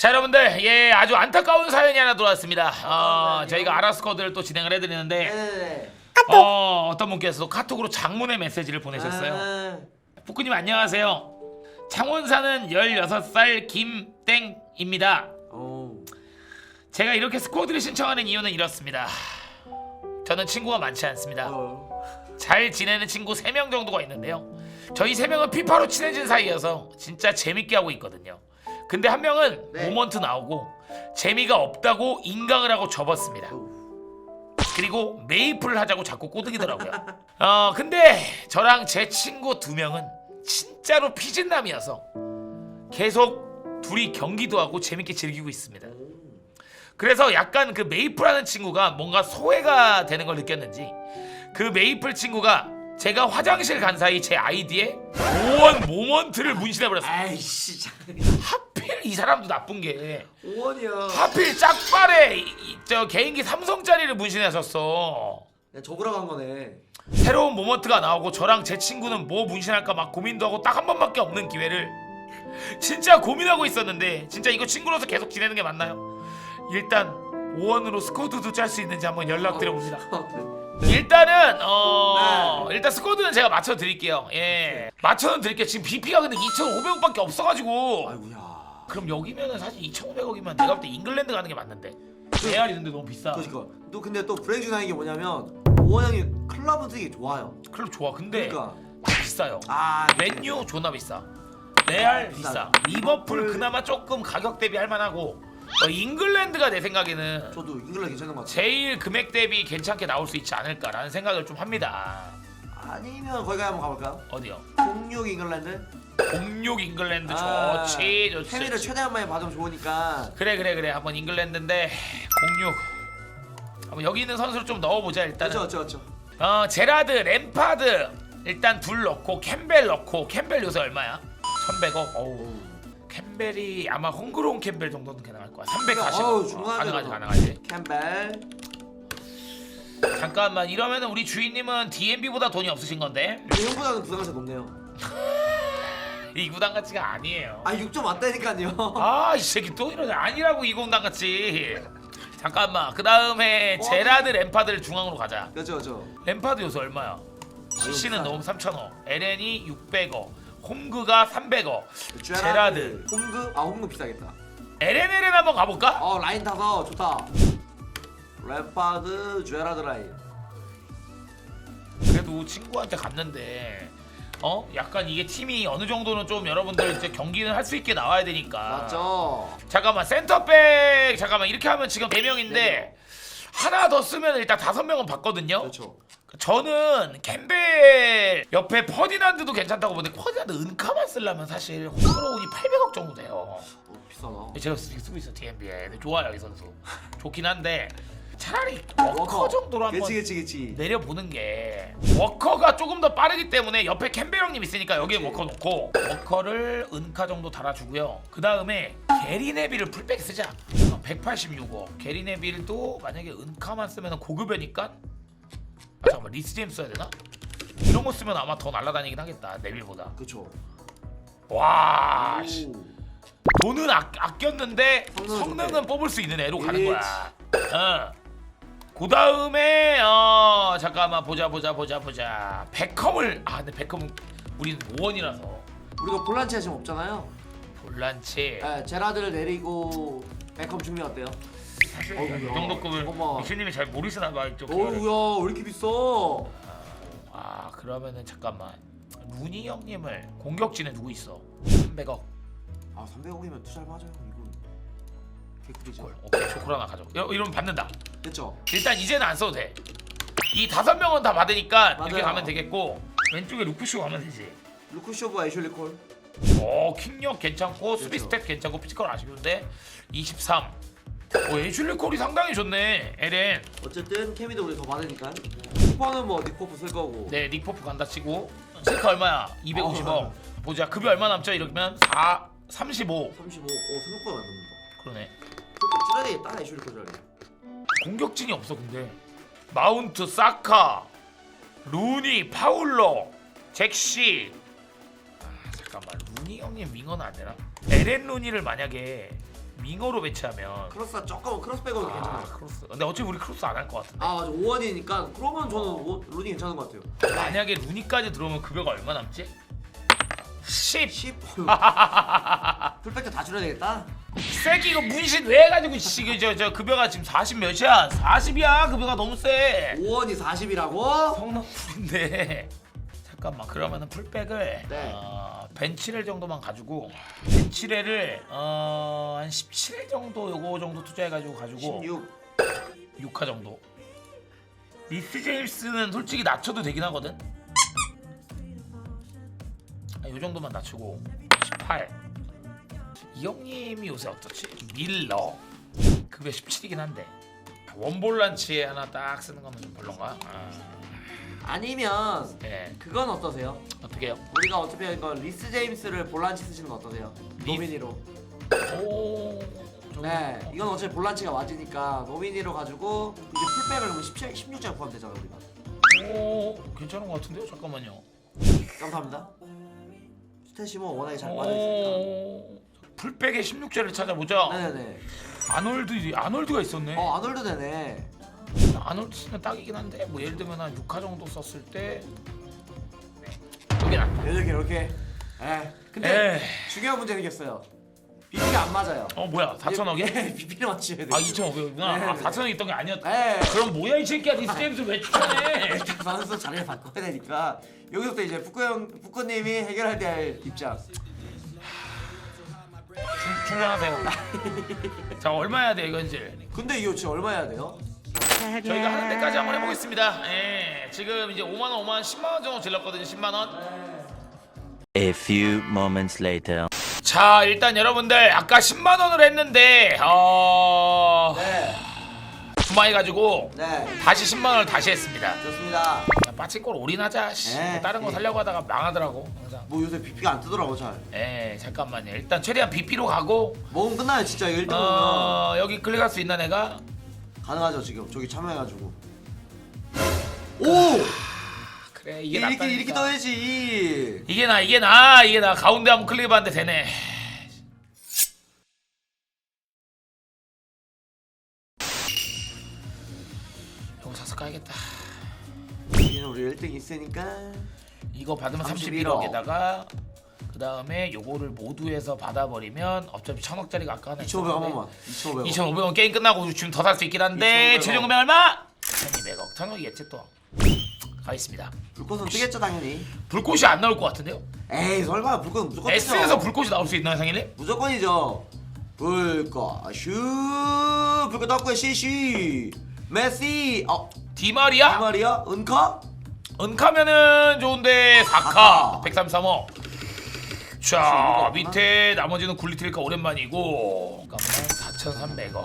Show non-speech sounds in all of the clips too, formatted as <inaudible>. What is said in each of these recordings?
자 여러분들 예 아주 안타까운 사연이 하나 들어왔습니다. 어, 저희가 아라스코드를 또 진행을 해드리는데 네네네. 어, 어떤 분께서 카톡으로 장문의 메시지를 보내셨어요. 아, 북구님 안녕하세요. 창원 사는 16살 김땡입니다. 어. 제가 이렇게 스쿼드를 신청하는 이유는 이렇습니다. 저는 친구가 많지 않습니다. 어. 잘 지내는 친구 3명 정도가 있는데요. 저희 3명은 피파로 친해진 사이여서 진짜 재밌게 하고 있거든요. 근데 한 명은 네. 모먼트 나오고 재미가 없다고 인강을 하고 접었습니다. 그리고 메이플을 하자고 자꾸 꼬드기더라고요. <laughs> 어 근데 저랑 제 친구 두 명은 진짜로 피진남이어서 계속 둘이 경기도 하고 재밌게 즐기고 있습니다. 그래서 약간 그 메이플하는 친구가 뭔가 소외가 되는 걸 느꼈는지 그 메이플 친구가 제가 화장실 간 사이 제 아이디에 오원 모먼트를 문신해 버렸어요. 아이씨. 참. 하필 이 사람도 나쁜 게 오원이야. 하필 짝발에 이- 이- 저 개인기 삼성짜리를 문신하셨어. 그냥 접으러 간 거네. 새로운 모먼트가 나오고 저랑 제 친구는 뭐 문신할까 막 고민도 하고 딱 한 번밖에 없는 기회를 <laughs> 진짜 고민하고 있었는데 진짜 이거 친구로서 계속 지내는 게 맞나요? 일단 5원으로 스쿼드도 짤 수 있는지 한번 연락드려봅니다. <laughs> 일단은 어 네. 일단 스쿼드는 제가 맞춰 드릴게요. 예 맞춰는 드릴게요. 지금 BP가 근데 2,500억밖에 없어가지고 아이고야. 그럼 여기면은 사실 2,500억이면 내가 볼 때 잉글랜드 가는 게 맞는데 레알이 근데 너무 비싸. 그러니까 또 근데 또 브레이크 중요한 게 뭐냐면 오원 형이 클럽은 되게 좋아요. 클럽 좋아. 근데 그러니까. 비싸요. 아. 맨유 존나 비싸. 레알 비싸. 비싸. 리버풀 리버풀. 그나마 조금 가격 대비 할 만하고 어, 잉글랜드가 내 생각에는 저도 잉글랜드 괜찮은 것 같아요. 제일 금액 대비 괜찮게 나올 수 있지 않을까라는 생각을 좀 합니다. 아니면 거기 한번 가볼까요? 어디요? 06 잉글랜드. 06 잉글랜드 아, 좋지 좋지. 케미를 최대한 많이 받으면 좋으니까. 그래 그래 그래 한번 잉글랜드인데 06 한번 여기 있는 선수를 좀 넣어보자 일단은. 그렇죠 그렇죠 그렇죠. 어 제라드 램파드 일단 둘 넣고 캠벨 넣고 캠벨 요새 얼마야? 1100억. 어우. 캠벨이 아마 헝그로운 캠벨 정도는 가능할 거야. 340. 어우, 어, 중요하죠. 가능하지, 가능하지. 캠벨. 잠깐만 이러면은 우리 주인님은 DMB보다 돈이 없으신 건데 형보다는 부담가치가 높네요. <laughs> 이 구단 가치가 아니에요. 아 6점 맞다니까요. <laughs> 아 이 새끼 또 이러네. 아니라고 이 구단 가치. 잠깐만 그 다음에 어? 제라드 램파드를 중앙으로 가자. 그렇죠 그렇죠. 램파드 요새 얼마야? CC는 비싸. 너무 3천억, LN이 600억, 홈그가 300억, 제라드. 홈그? 아 홈그 비싸겠다. LNLN 한번 가볼까? 어 라인 타서 좋다. 램파드 제라드 라인. 그래도 친구한테 갔는데 어 약간 이게 팀이 어느 정도는 좀 여러분들 이제 경기는 할 수 있게 나와야 되니까 맞죠? 잠깐만 센터백 잠깐만 이렇게 하면 지금 4 명인데 하나 더 쓰면 일단 다섯 명은 봤거든요. 그렇죠. 저는 캠벨 옆에 퍼디난드도 괜찮다고 보는데 퍼디난드 은카만 쓰려면 사실 홈그로운이 800억 정도 돼요. 어, 비싸다. 제가 쓰- 쓰고 있어 DMB에 근데 좋아요 이 선수 좋긴 한데 차라리 워커 정도로 한번 그치 그치 그치. 내려보는 게 워커가 조금 더 빠르기 때문에 옆에 캠벨 형님 있으니까 여기에. 워커 놓고 워커를 은카 정도 달아주고요 그 다음에 게리 네빌을 풀백 쓰자 어, 186억 게리 네빌도 만약에 은카만 쓰면 고급이니까 아 잠깐만 리스 제임스 써야 되나? 이런 거 쓰면 아마 더 날아다니긴 하겠다 네빌보다 그쵸. 와 씨. 오. 돈은 아, 아꼈는데 성능은 성능은. 뽑을 수 있는 애로 가는. 거야. 어. 그 다음에 어 잠깐만 보자 보자 보자 보자. 베컴을 아 근데 베컴은 우리는 5원이라서 우리가 볼란치가 지금 없잖아요. 볼란치 네, 제라드를 내리고 베컴 중립 어때요? 사실 어우야. 이 정도 급을 어머. 미슈님이 잘 모르시나 봐 이쪽. 어우야 왜 이렇게 비싸? 아 그러면은 잠깐만 루니 형님을 공격진에 누구 있어? 300억. 아 300억이면 투자할 맞아요 이건. 개꿀이죠. 오케이 초콜 하나 가져. 이- 이러면 받는다. 됐죠? 일단 이제는 안 써도 돼. 이 다섯 명은 다 받으니까 이렇게 맞아요. 가면 되겠고 왼쪽에 루크쇼 가면 되지. 루크쇼브와 애슐리 콜. 오 킹력 괜찮고 수비 그렇죠. 스탯 괜찮고 피지컬 아쉬운데 23. 오 애슐리 콜이 상당히 좋네. LN. 어쨌든 케미도 우리 더 받으니까. 쿠퍼는 뭐 니코프 쓸 거고. 네 닉포프 간다 치고 체크 얼마야? 250억. 어. 보자 급이 얼마 남죠? 이러면 4 35. 35. 오 생각보다 안 됩니다. 그러네. 그렇게 줄여야 되겠다 애슐리 콜 자리. 공격진이 없어 근데. 마운트, 사카, 루니, 파울러, 잭시. 아, 잠깐만 루니 형님 윙어는 안 되나? 에렌 루니를 만약에 윙어로 배치하면 크로스가 조금 크로스 백으로 아 괜찮아요. 크로스 근데 어차피 우리 크로스 안 할 것 같은데 아 맞아 5원이니까 그러면 저는 오- 루니 괜찮은 것 같아요. 만약에 루니까지 들어오면 급여가 얼마 남지? 10 10. <laughs> 풀백도 다 줄여야 되겠다. 새끼 이거 문신 왜 해가지고 씨, 저, 저 급여가 지금 40 몇이야? 40이야. 급여가 너무 세. 5원이 40이라고? 성능풀인데. <laughs> 잠깐만. 그러면은 풀백을 네. 어, 벤치렐 정도만 가지고 벤치렐을 어, 한 17 정도 요거 정도 투자해가지고 가지고 16. 6화 정도. 리스 제임스는 솔직히 낮춰도 되긴 하거든. 아, 요 정도만 낮추고. 18 이 형님이 요새 어떻지? 밀러 그게 17이긴 한데 원볼란치에 하나 딱 쓰는 거면 좀 별론가? 아, 아니면 예 그건 어떠세요? 어떻게 해요? 우리가 어차피 이거 리스 제임스를 볼란치 쓰시는 거 어떠세요? 노미니로. 오 좀- 네, 이건 어차피 볼란치가 맞으니까 노미니로 가지고 이제 풀백을 그러면 17, 16장 포함되잖아 우리가. 오 괜찮은 것 같은데요? 잠깐만요 감사합니다. 스테시모 워낙에 잘 빠져있으니까. 오 풀백의 16제를 찾아보자 네네네. 아놀드 아놀드가 있었네 어 아놀드 되네. 아놀드 쓰면 딱이긴 한데 뭐 예를 들면 한 6화 정도 썼을 때 여기 낫다 이렇게 이렇게. 에. 근데 에이. 중요한 문제는 이겼어요. BP가 안 맞아요. 어 뭐야 4천억이? 예, BP를 맞춰야 돼. 아 2천억이구나 아 네, 네. 4천억 있던 게 아니었다 네. 그럼 뭐야 이 새끼야 리스 제임스 왜 추천해 <laughs> 선수 자리를 바꿔야 되니까 여기서부터 이제 북구 형, 북구님이 해결할 때할 입장. 충- 충전하세요 자 얼마 해야 돼 이건지 근데 이거 진짜 얼마 해야 돼요? 저희가 하는 데까지 한번 해보겠습니다 예 지금 이제 5만 원 5만 원 10만 원 정도 질렀거든요 10만 원 A few moments later. 자 일단 여러분들 아까 10만 원을 했는데 어... 네. 주마해가지고 네. 다시 10만 원을 다시 했습니다. 좋습니다. 야, 빠친꼴 올인하자. 씨. 에, 뭐 다른 거 예. 살려고 하다가 망하더라고. 항상. 뭐 요새 BP가 안 뜨더라고 잘. 에 잠깐만요. 일단 최대한 BP로 가고 먹으면 끝나요 진짜 1등 보면 어 여기 클릭할 수 있나 내가? 가능하죠 지금 저기 참여해가지고. 오! 그래 이게 이렇게 낫다. 이렇게 떠야지. 이게 나 이게 나 이게 나 가운데 한번 클릭해봤는데 되네. 까야겠다. 여기는 우리 1등 있으니까. 이거 받으면 31억. 31억에다가 그 다음에 요거를 모두에서 받아버리면 어차피 천억짜리가 아까 하나 2,500한 번만. 2,500원. 2,500원 게임 끝나고 지금 더 살 수 있긴 한데 2,500원. 최종 금액 얼마? 1,200억 천억이겠지 또 가겠습니다 불꽃은 뜨겠죠 당연히. 불꽃이 안 나올 것 같은데요? 에이 설마 불꽃은 무조건 뜨죠. S에서 불꽃이 나올 수 있나요 상일님? 무조건이죠. 불꽃 슈 불꽃 덕후의 시시 메시 어 디마리아? 디마리아? 은카 은카면은 좋은데 4카. 사카. 133억 자 밑에 나머지는 굴리트리카 오랜만이고. 잠깐만 4,300억.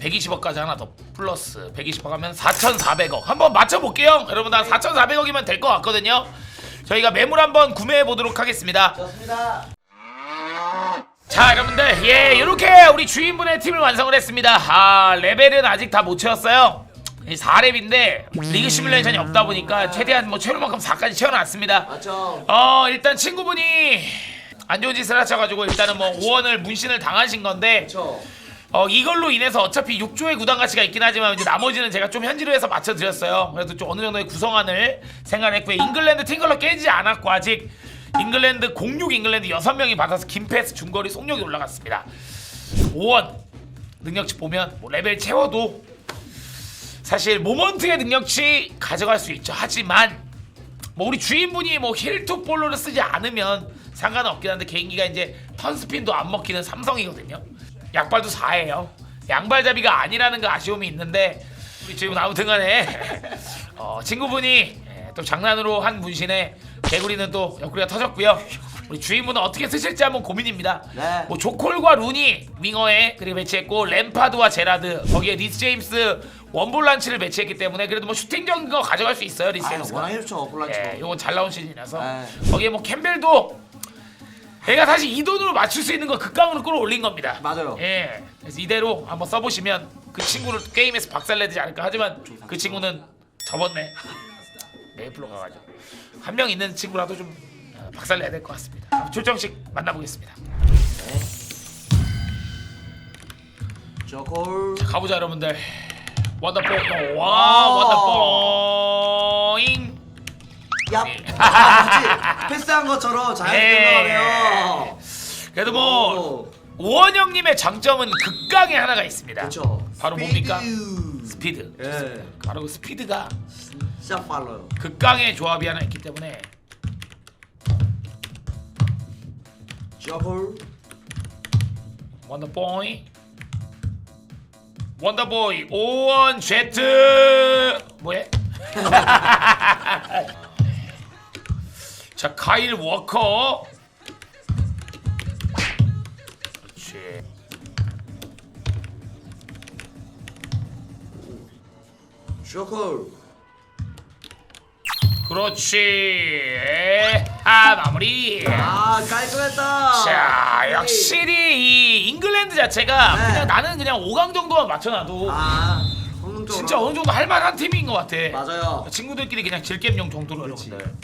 120억까지 하나 더 플러스. 120억 하면 4,400억. 한번 맞춰볼게요. 여러분 나 4,400억이면 될 것 같거든요. 저희가 매물 한번 구매해 보도록 하겠습니다. 좋습니다. 자 여러분들 예 이렇게 우리 주인분의 팀을 완성을 했습니다. 아 레벨은 아직 다 못 채웠어요. 4렙인데 리그 시뮬레이션이 없다 보니까 최대한 뭐 채울 만큼 4까지 채워놨습니다. 맞죠. 어 일단 친구분이 안 좋은 짓을 하셔가지고 일단은 뭐 5원을 문신을 당하신 건데. 어 이걸로 인해서 어차피 6조의 구단 가치가 있긴 하지만 이제 나머지는 제가 좀 현지로 해서 맞춰드렸어요. 그래도 좀 어느 정도의 구성안을 생각했고요. 잉글랜드 팀컬러 깨지지 않았고 아직 잉글랜드 06 잉글랜드 6명이 받아서 김패스 중거리 속력이 올라갔습니다 5원 능력치 보면 뭐 레벨 채워도 사실 모먼트의 능력치 가져갈 수 있죠 하지만 뭐 우리 주인분이 뭐 힐투 볼로를 쓰지 않으면 상관은 없긴 한데 개인기가 이제 턴스핀도 안 먹히는 삼성이거든요. 약발도 4예요. 양발잡이가 아니라는 거 아쉬움이 있는데 우리 지금 아무튼간에 <laughs> 어, 친구분이 예, 또 장난으로 한 문신에 개구리는 또 옆구리가 터졌고요. 우리 주인분은 어떻게 쓰실지 한번 고민입니다. 네. 뭐 조콜과 루니 윙어에 그리고 배치했고 램파드와 제라드 거기에 리스 제임스 원볼란치를 배치했기 때문에 그래도 뭐 슈팅적인 거 가져갈 수 있어요 리스 아 제임스가. 워낙 좋죠 볼란치. 예, 요건 잘 나온 시즌이라서 네. 거기에 뭐 캠벨도 얘가 사실 이 돈으로 맞출 수 있는 거 극강으로 끌어올린 겁니다. 맞아요. 예, 그래서 이대로 한번 써보시면 그 친구를 게임에서 박살내지 않을까 하지만 그 친구는 접었네. 메이플로 가가지고 한 명 있는 친구라도 좀 어, 박살내야 될 것 같습니다. 출정식 만나보겠습니다. 네. 저콜 가보자 여러분들. 원더포 와 와. 원더포잉. 얍 아, 마치 패스한 것처럼 자연스럽게 예. 올라가네요 그래도 뭐 오원 형님의 장점은 극강의 하나가 있습니다. 그렇죠 바로 뭡니까? 스피드. 스피드. 예 바로 그 스피드가 진짜 빨라요. 극강의 조합이 하나 있기 때문에. 저콜 원더보이. 원더보이. 오원 제트. 뭐해? <laughs> 자 카일 워커. 그렇지 그렇지. 아 마무리. 아 깔끔했다. 자 역실히 이 잉글랜드 자체가 네. 그냥 나는 그냥 5강 정도만 맞춰놔도 아 성능적으로. 진짜 어느 정도 할만한 팀인 것 같아. 맞아요. 친구들끼리 그냥 질겜용 정도로 그렇지. 여러분들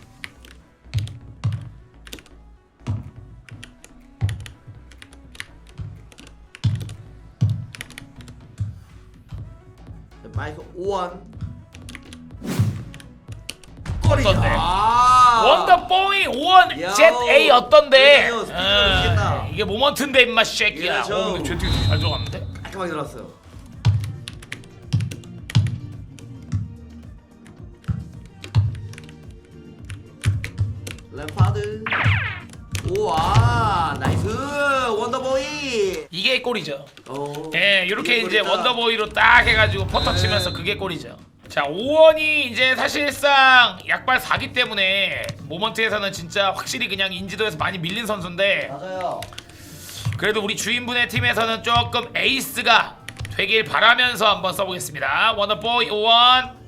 마이크 오원 골이죠 어떤데? 아 원더보이 5원 야, 젯 A 어떤데? 미치겠다. 이게 모먼트인데 임마 쉐끼야 그렇죠. 어 근데 제트 잘 들어갔는데? 깔끔하게 들어갔어요 램파드 오와 나이스 원더보이 이게 골이죠 오, 예 이렇게 이게 이제 골이다. 원더보이로 딱 해가지고 퍼터 네. 치면서 그게 골이죠 자 5원이 이제 사실상 약발 4기 때문에 모먼트에서는 진짜 확실히 그냥 인지도에서 많이 밀린 선수인데 맞아요. 그래도 우리 주인분의 팀에서는 조금 에이스가 되길 바라면서 한번 써보겠습니다. 원더보이 5원.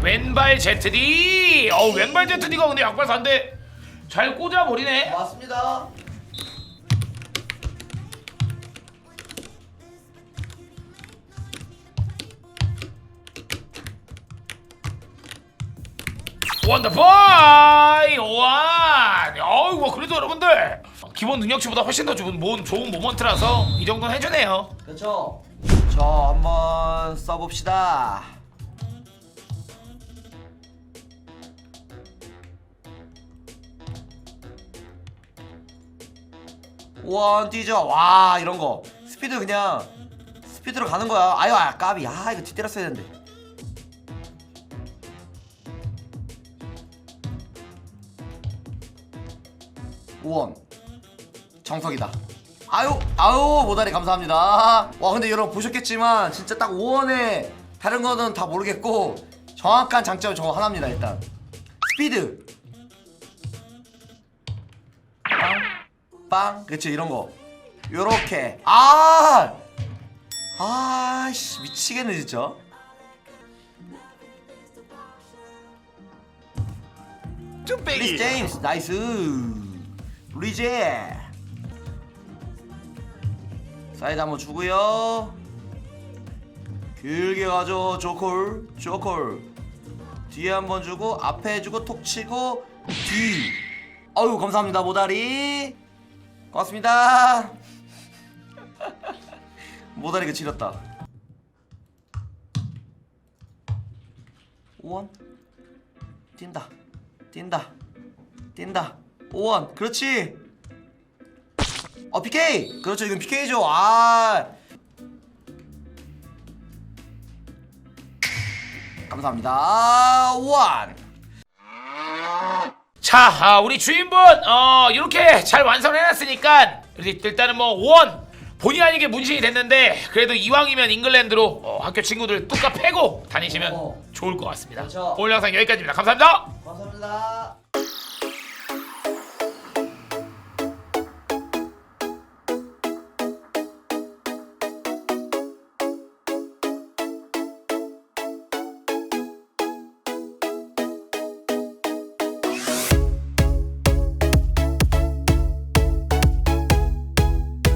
왼발 ZD 어 왼발 ZD가 근데 약발 4인데 잘 꽂아버리네. 맞습니다 원더보이 5원 어우 뭐 그래도 여러분들 기본 능력치보다 훨씬 더 좋은, 모- 좋은 모먼트라서 이 정도는 해주네요. 그렇죠 자 한번 써봅시다. 원 뛰죠? 와 이런 거. 스피드 그냥 스피드로 가는 거야. 아유 아 까비. 아 이거 뒤 때렸어야 되는데 원 정석이다. 아유, 아유, 모다리 감사합니다. 와, 근데 여러분 보셨겠지만 진짜 딱 5원에 다른 거는 다 모르겠고 정확한 장점 저거 하나입니다, 일단. 스피드. 빵, 빵, 그치 이런 거. 요렇게. 아, 아, 씨 미치겠네 진짜. 리스 제임스 나이스 리제. 사이드 한번 주고요. 길게 가죠 조콜 조콜. 뒤에 한번 주고 앞에 해주고 톡 치고 뒤. 어유 감사합니다 모다리. 고맙습니다. <laughs> 모다리가 지렸다. 5원. 뛴다. 뛴다. 뛴다 5원 그렇지 어 PK 그렇죠 이건 PK죠 아 감사합니다 5원 자, 아, 우리 주인분 어 이렇게 잘 완성해놨으니까 일단은 뭐 5원 본의 아니게 문신이 됐는데 그래도 이왕이면 잉글랜드로 어, 학교 친구들 뚝까 패고 다니시면 어. 좋을 것 같습니다. 그렇죠. 오늘 영상 여기까지입니다. 감사합니다. 감사합니다